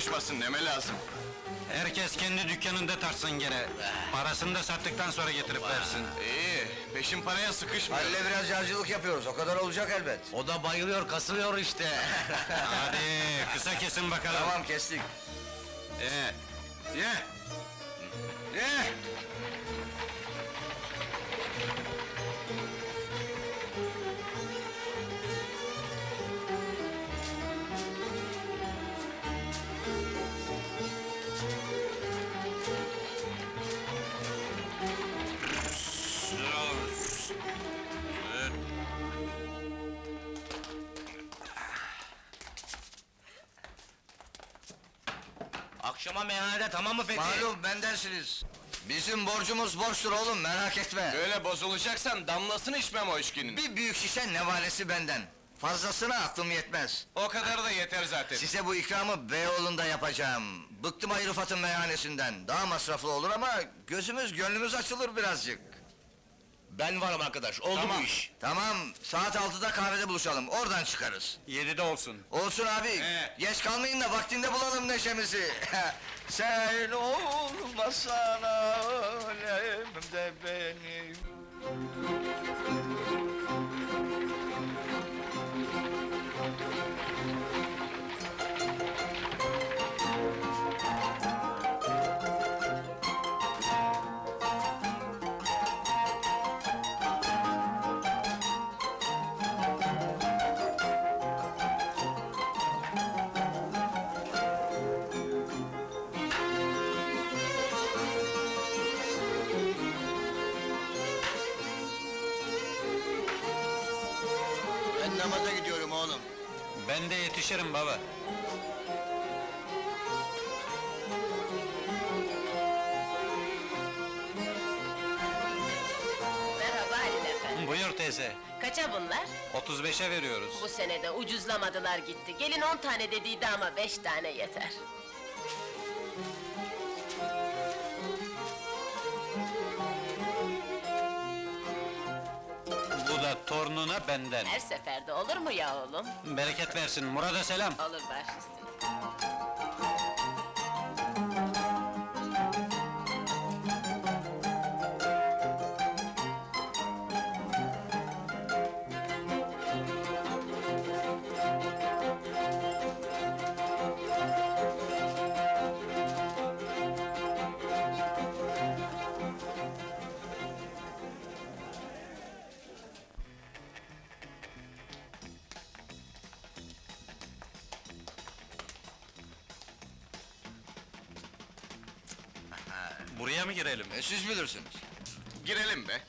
karışmasın neme lazım. Herkes kendi dükkanında tartsın gene. Parasını da sattıktan sonra getirip versin. İyi, peşin paraya sıkışmıyor. Halil'le biraz yağcılık yapıyoruz, o kadar olacak elbet. O da bayılıyor, kasılıyor işte. Hadi kısa kesin bakalım. tamam kestik. Ye, ye. Ye. Akşama meyhanede tamam mı Fethi? Malum bendensiniz. Bizim borcumuz borçtur oğlum, merak etme. Böyle bozulacaksan damlasını içmem o içkinin. Bir büyük şişe nevalesi benden. Fazlasına aklım yetmez. O kadar da yeter zaten. Size bu ikramı Beyoğlu'nda yapacağım. Bıktım Hayri Fat'ın meyhanesinden. Daha masraflı olur ama gözümüz gönlümüz açılır birazcık. Ben varım arkadaş, oldu Tamam. bu iş. Tamam, saat altıda kahvede buluşalım, oradan çıkarız. Yedide olsun. Olsun abi, He. geç kalmayın da vaktinde bulalım neşemizi. Sen olmasan alemde benim. Ben namaza gidiyorum oğlum. Ben de yetişirim baba. Merhaba Halil efendi. Buyur teyze. Kaça bunlar? 35'e veriyoruz. Bu senede ucuzlamadılar gitti. Gelin on tane dediydi ama beş tane yeter. Torununa benden. Her seferde olur mu ya oğlum? Bereket versin. Murat'a selam. Olur baş Buraya mı girelim? E, siz bilirsiniz. Girelim be.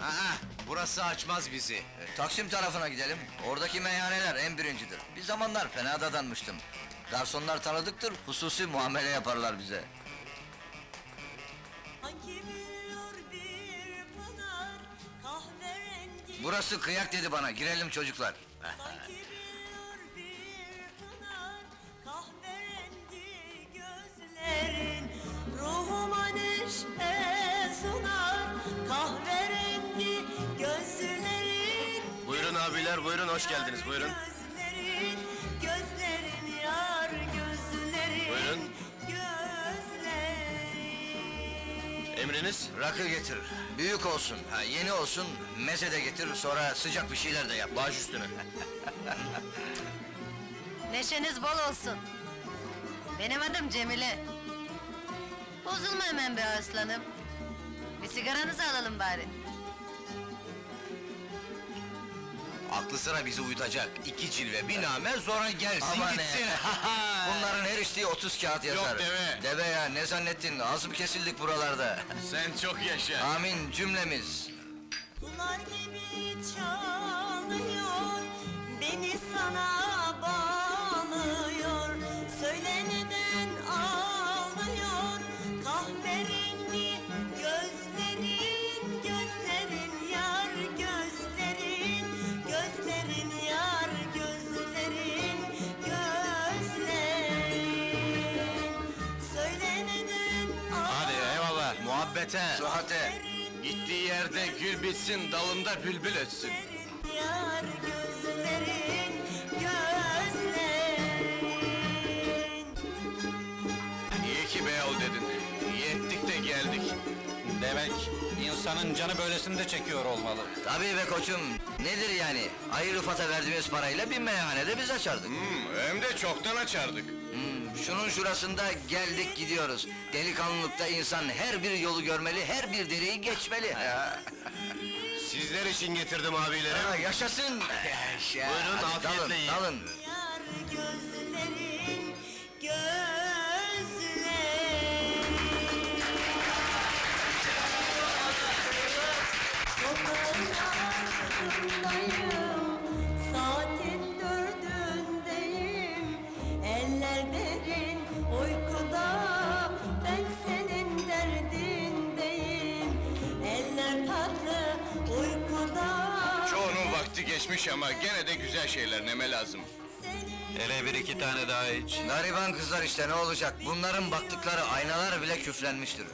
Aa, burası açmaz bizi. E, Taksim tarafına gidelim. Oradaki meyhaneler en birincidir. Bir zamanlar fena dadanmıştım. Garsonlar tanıdıktır, hususi muamele yaparlar bize. Hangi biliyor bir pınar kahverengi Burası kıyak dedi bana, girelim çocuklar. Buyurun abiler, buyurun, hoş geldiniz, buyurun. Gözlerin, gözlerin yar gözlerin Buyurun. Gözlerin Emriniz? Rakı getir, büyük olsun, ha, yeni olsun, meze de getir, sonra sıcak bir şeyler de yap. Baş üstüne. Neşeniz bol olsun. Benim adım Cemile. Bozulma hemen be aslanım. Bir sigaranızı alalım bari. Aklı sıra bizi uyutacak. İki cilve, bir name, sonra gelsin Aman gitsin. ne? Bunların her içtiği 30 kağıt yazar. Yok deve. Deve ya, ne zannettin, az mı kesildik buralarda? Sen çok yaşa. Amin cümlemiz. Sular gibi çalıyor, Saadete, sıhhate, gittiği yerde gül bitsin, dalında bülbül ötsün. Yar gözlerin, gözlerin. İyi ki beyol dedin, iyi ettik de geldik. Demek insanın canı böylesini de çekiyor olmalı. Tabii be koçum, nedir yani? Ayı Rıfat'a verdiğimiz parayla bir meyhanede biz açardık. Hmm, hem de çoktan açardık. Hmm, şunun şurasında geldik gidiyoruz. Delikanlılıkta insan her bir yolu görmeli, her bir dereyi geçmeli. Sizler için getirdim abilerim. Ha, yaşasın! Yaşa. Buyurun, Hadi afiyetle dalın, yiyin. dalın. Yar Geçmiş ama gene de güzel şeyler neme lazım. Hele bir iki tane daha iç. Gariban kızlar işte ne olacak? Bunların baktıkları aynalar bile küflenmiştir.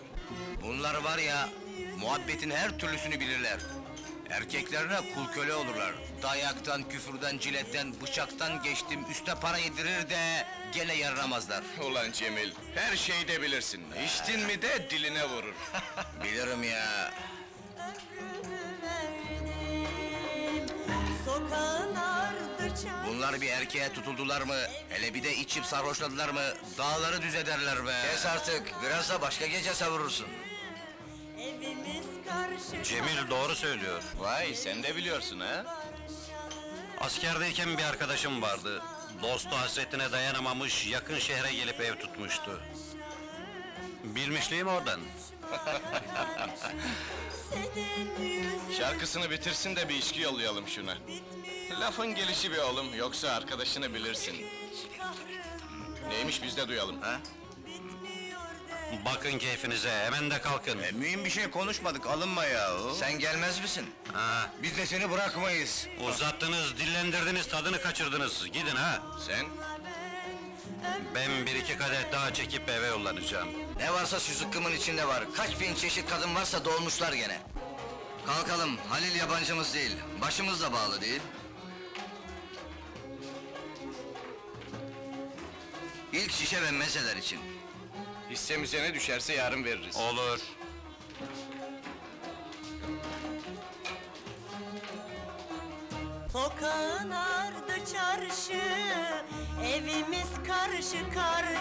Bunlar var ya, muhabbetin her türlüsünü bilirler. Erkeklerine kul köle olurlar. Dayaktan, küfürden, ciletten, bıçaktan geçtim, üste para yedirir de gene yaranamazlar. Ulan Cemil, her şeyde bilirsin. İçtin mi de diline vurur. Bilirim ya. Bunlar bir erkeğe tutuldular mı, hele bir de içip sarhoşladılar mı, dağları düz ederler be. Kes artık, biraz da başka gece savurursun. Evimiz karşı Cemil doğru söylüyor. Vay, sen de biliyorsun ha? Askerdeyken bir arkadaşım vardı. Dostu hasretine dayanamamış, yakın şehre gelip ev tutmuştu. Bilmişliğim oradan. Şarkısını bitirsin de bir içki yollayalım şuna. Lafın gelişi bir oğlum, yoksa arkadaşını bilirsin. Neymiş biz de duyalım. Ha? Bakın keyfinize, hemen de kalkın. E, mühim bir şey konuşmadık, alınma ya. Sen gelmez misin? Ha, Biz de seni bırakmayız. uzattınız, dillendirdiniz, tadını kaçırdınız. Gidin ha. Sen? Ben bir iki kadeh daha çekip eve yollanacağım. Ne varsa şu zıkkımın içinde var. Kaç bin çeşit kadın varsa dolmuşlar gene. Kalkalım, Halil yabancımız değil. Başımız da bağlı değil. İlk şişe ve mezeler için. Hissemize ne düşerse yarın veririz. Olur. Sokağın ardı çarşı Evimiz karşı karşı